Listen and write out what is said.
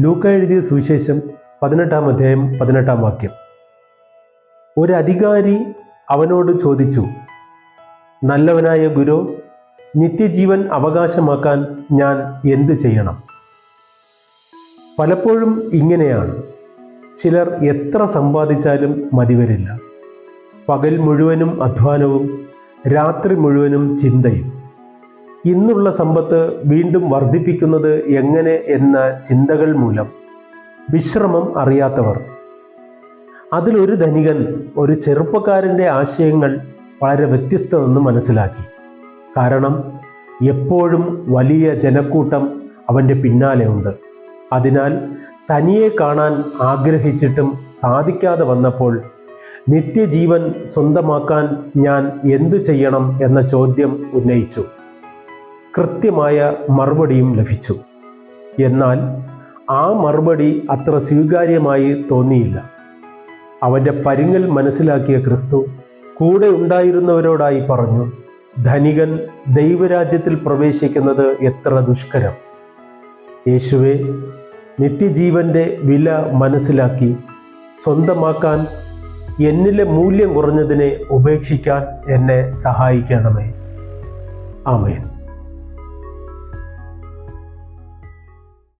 ലൂക്ക എഴുതിയ സുവിശേഷം പതിനെട്ടാം അധ്യായം പതിനെട്ടാം വാക്യം. ഒരു അധികാരി അവനോട് ചോദിച്ചു നല്ലവനായ ഗുരു നിത്യജീവൻ അവകാശമാക്കാൻ ഞാൻ എന്തു ചെയ്യണം? പലപ്പോഴും ഇങ്ങനെയാണ്. ചിലർ എത്ര സമ്പാദിച്ചാലും മതിവരില്ല പകൽ മുഴുവനും അധ്വാനവും രാത്രി മുഴുവനും ചിന്തയും. ഇന്നുള്ള സമ്പത്ത് വീണ്ടും വർദ്ധിപ്പിക്കുന്നത് എങ്ങനെ എന്ന ചിന്തകൾ മൂലം. വിശ്രമം അറിയാത്തവർ. അതിലൊരു ധനികൻ ഒരു ചെറുപ്പക്കാരന്റെ ആശയങ്ങൾ വളരെ വ്യത്യസ്തമെന്ന് മനസ്സിലാക്കി. കാരണം എപ്പോഴും വലിയ ജനക്കൂട്ടം അവന്റെ പിന്നാലെ ഉണ്ട്. അതിനാൽ തനിയെ കാണാൻ ആഗ്രഹിച്ചിട്ടും സാധിക്കാതെ വന്നപ്പോൾ നിത്യജീവൻ സ്വന്തമാക്കാൻ ഞാൻ എന്തു ചെയ്യണം എന്ന ചോദ്യം ഉന്നയിച്ചു. കൃത്യമായ മറുപടിയും ലഭിച്ചു. എന്നാൽ ആ മറുപടി അത്ര സ്വീകാര്യമായി തോന്നിയില്ല. അവന്റെ പരിങ്ങൽ മനസ്സിലാക്കിയ ക്രിസ്തു കൂടെ ഉണ്ടായിരുന്നവരോടായി പറഞ്ഞു ധനികൻ ദൈവരാജ്യത്തിൽ പ്രവേശിക്കുന്നത് എത്ര ദുഷ്കരം. യേശുവെ നിത്യജീവന്റെ വില മനസ്സിലാക്കി സ്വന്തമാക്കാൻ എന്നിലെ മൂല്യം കുറഞ്ഞതിനെ ഉപേക്ഷിക്കാൻ എന്നെ സഹായിക്കണമേ. ആമേൻ.